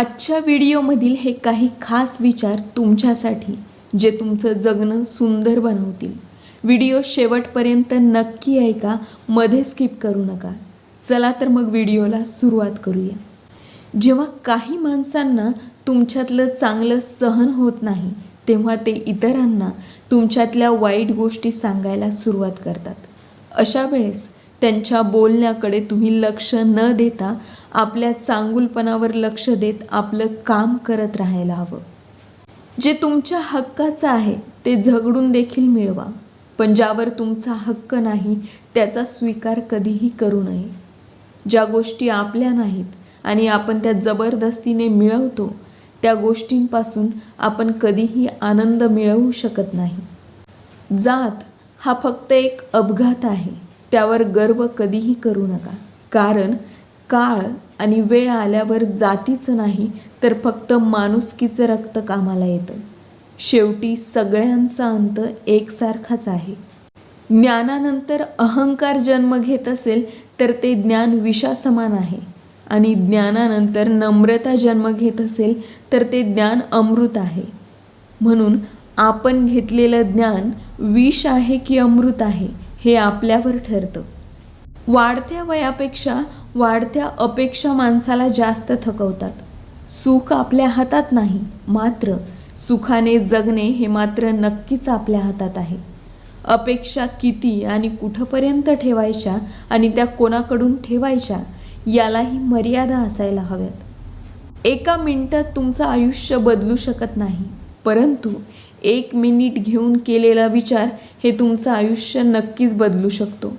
आजच्या व्हिडिओमधील हे काही खास विचार तुमच्यासाठी जे तुमचं जगणं सुंदर बनवतील. व्हिडिओ शेवटपर्यंत नक्की ऐका मध्ये स्किप करू नका. चला तर मग व्हिडिओला सुरुवात करूया. जेव्हा काही माणसांना तुमच्यातलं चांगलं सहन होत नाही तेव्हा ते इतरांना तुमच्यातल्या वाईट गोष्टी सांगायला सुरुवात करतात. अशा वेळेस त्यांच्या बोलण्याकडे तुम्ही लक्ष न देता आपल्या चांगुलपणावर लक्ष देत आपलं काम करत राहायला हवं. जे तुमच्या हक्काचं आहे ते झगडून देखील मिळवा. पण ज्यावर तुमचा हक्क नाही त्याचा स्वीकार कधीही करू नये. ज्या गोष्टी आपल्या नाहीत आणि आपण त्या जबरदस्तीने मिळवतो त्या गोष्टींपासून आपण कधीही आनंद मिळवू शकत नाही. जात हा फक्त एक अपघात आहे. त्यावर गर्व कधीही करू नका. कारण काळ आणि वेळ आल्यावर जातीचं नाही तर फक्त माणुसकीचं रक्त कामाला येतं. शेवटी सगळ्यांचा अंत एकसारखाच आहे. ज्ञानानंतर अहंकार जन्म घेत असेल तर ते ज्ञान विषासमान आहे. आणि ज्ञानानंतर नम्रता जन्म घेत असेल तर ते ज्ञान अमृत आहे. म्हणून आपण घेतलेलं ज्ञान विष आहे की अमृत आहे? हे आपल्यावर ठरतं. वाढत्या वयापेक्षा वाढत्या अपेक्षा माणसाला जास्त थकवतात. सुख आपल्या हातात नाही मात्र सुखाने जगणे हे मात्र नक्कीच आपल्या हातात आहे. अपेक्षा किती आणि कुठंपर्यंत ठेवायच्या आणि त्या कोणाकडून ठेवायच्या यालाही मर्यादा असायला हव्यात. एका मिनटात तुमचं आयुष्य बदलू शकत नाही परंतु एक मिनिट घेऊन केलेला विचार हे तुमचं आयुष्य नक्कीच बदलू शकतो.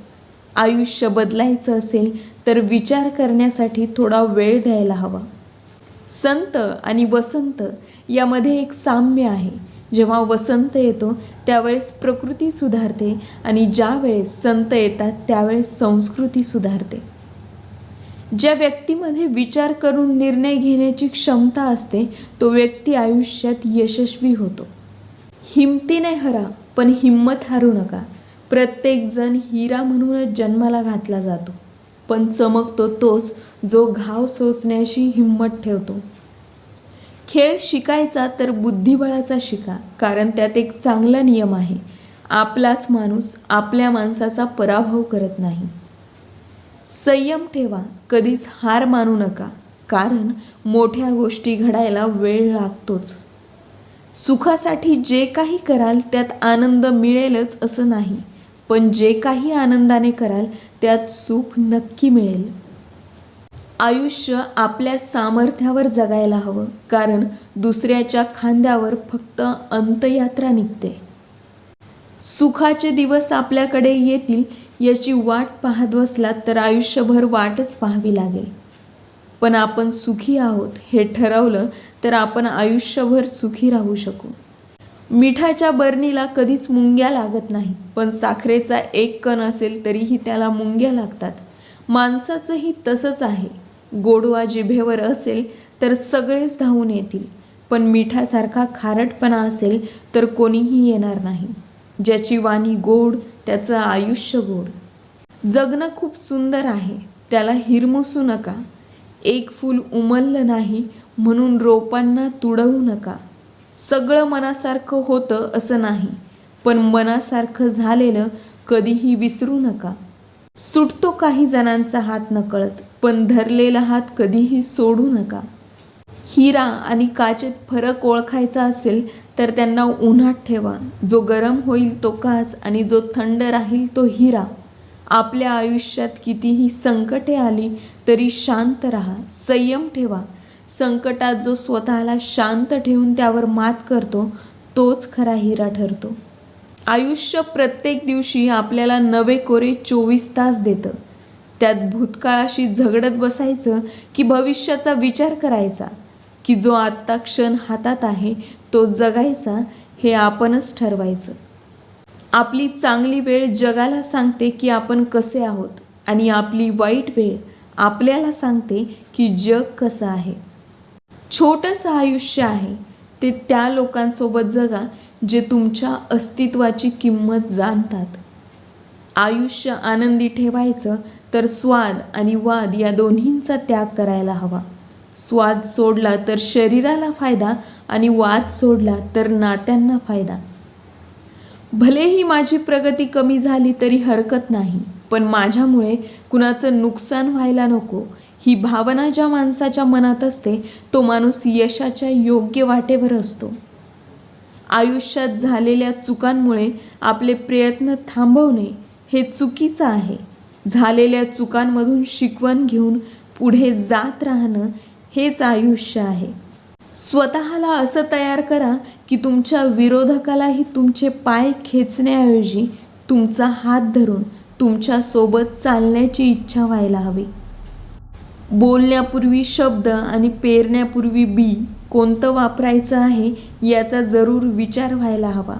आयुष्य बदलायचं असेल तर विचार करण्यासाठी थोडा वेळ द्यायला हवा. संत आणि वसंत यामध्ये एक साम्य आहे. जेव्हा वसंत येतो त्यावेळेस प्रकृती सुधारते आणि ज्या वेळेस संत येतात त्यावेळेस संस्कृती सुधारते. ज्या व्यक्तीमध्ये विचार करून निर्णय घेण्याची क्षमता असते तो व्यक्ती आयुष्यात यशस्वी होतो. हिमतीने हरा पण हिंमत हारू नका. प्रत्येकजण हिरा म्हणूनच जन्माला घातला जातो. पण चमकतो तोच जो घाव सोसण्याशी हिंमत ठेवतो. खेळ शिकायचा तर बुद्धिबळाचा शिका कारण त्यात एक चांगला नियम आहे. आपलाच माणूस आपल्या माणसाचा पराभव करत नाही. संयम ठेवा कधीच हार मानू नका कारण मोठ्या गोष्टी घडायला वेळ लागतोच. सुखासाठी जे काही कराल त्यात आनंद मिळेलच असं नाही. पण जे काही आनंदाने कराल त्यात सुख नक्की मिळेल. आयुष्य आपल्या सामर्थ्यावर जगायला हवं कारण दुसऱ्याच्या खांद्यावर फक्त अंतयात्रा निघते. सुखाचे दिवस आपल्याकडे येतील याची वाट पाहत बसलात तर आयुष्यभर वाटच पाहावी लागेल. पण आपण सुखी आहोत हे ठरवलं तर आपण आयुष्यभर सुखी राहू शकू. मिठाच्या बरणीला कधीच मुंग्या लागत नाही पण साखरेचा एक कण असेल तरीही त्याला मुंग्या लागतात. माणसाचंही तसंच आहे. गोडवा जिभेवर असेल तर सगळेच धावून येतील पण मिठासारखा खारटपणा असेल तर कोणीही येणार नाही. ज्याची वाणी गोड त्याचं आयुष्य गोड. जगणं खूप सुंदर आहे त्याला हिरमुसू नका. एक फूल उमललं नाही म्हणून रोपांना तुडवू नका. सगळं मनासारखं होतं असं नाही पण मनासारखं झालेलं कधीही विसरू नका. सुटतो काही जणांचा हात नकळत पण धरलेला हात कधीही सोडू नका. हिरा आणि काचेत फरक ओळखायचा असेल तर त्यांना उन्हात ठेवा. जो गरम होईल तो काच आणि जो थंड राहील तो हिरा. आपल्या आयुष्यात कितीही संकटे आली तरी शांत राहा संयम ठेवा. संकटात जो स्वतःला शांत ठेवून त्यावर मात करतो तोच खरा हिरा ठरतो. आयुष्य प्रत्येक दिवशी आपल्याला नवे कोरे चोवीस तास देतं. त्यात भूतकाळाशी झगडत बसायचं की भविष्याचा विचार करायचा की जो आत्ता क्षण हातात आहे तो जगायचा हे आपणच ठरवायचं. आपली चांगली वेळ जगाला सांगते की आपण कसे आहोत आणि आपली वाईट वेळ आपल्याला सांगते की जग कसं आहे. छोटंसं आयुष्य आहे. ते त्या लोकांसोबत जगा जे तुमच्या अस्तित्वाची किंमत जाणतात. आयुष्य आनंदी ठेवायचं तर स्वाद आणि वाद या दोन्हींचा त्याग करायला हवा. स्वाद सोडला तर शरीराला फायदा आणि वाद सोडला तर नात्यांना फायदा. भलेही माझी प्रगती कमी झाली तरी हरकत नाही पण माझ्यामुळे कुणाचं नुकसान व्हायला नको ही भावना ज्या माणसाच्या मनात असते तो माणूस यशाच्या योग्य वाटेवर असतो. आयुष्यात झालेल्या चुकांमुळे आपले प्रयत्न थांबवणे हे चुकीचं आहे. झालेल्या चुकांमधून शिकवण घेऊन पुढे जात राहणं हेच आयुष्य आहे. स्वतःला असं तयार करा की तुमच्या विरोधकालाही तुमचे पाय खेचण्याऐवजी तुमचा हात धरून तुमच्यासोबत चालण्याची इच्छा व्हायला हवी. बोलण्यापूर्वी शब्द आणि पेरण्यापूर्वी बी कोणतं वापरायचं आहे याचा जरूर विचार व्हायला हवा.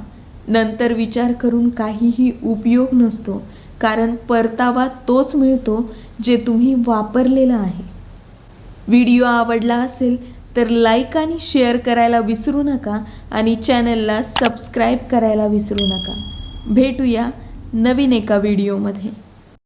नंतर विचार करून काहीही उपयोग नसतो कारण परतावा तोच मिळतो जे तुम्ही वापरलेला आहे. व्हिडिओ आवडला असेल तर लाईक आणि शेअर करायला विसरू नका आणि चॅनलला सबस्क्राईब करायला विसरू नका. भेटूया नवीन एका व्हिडिओमध्ये.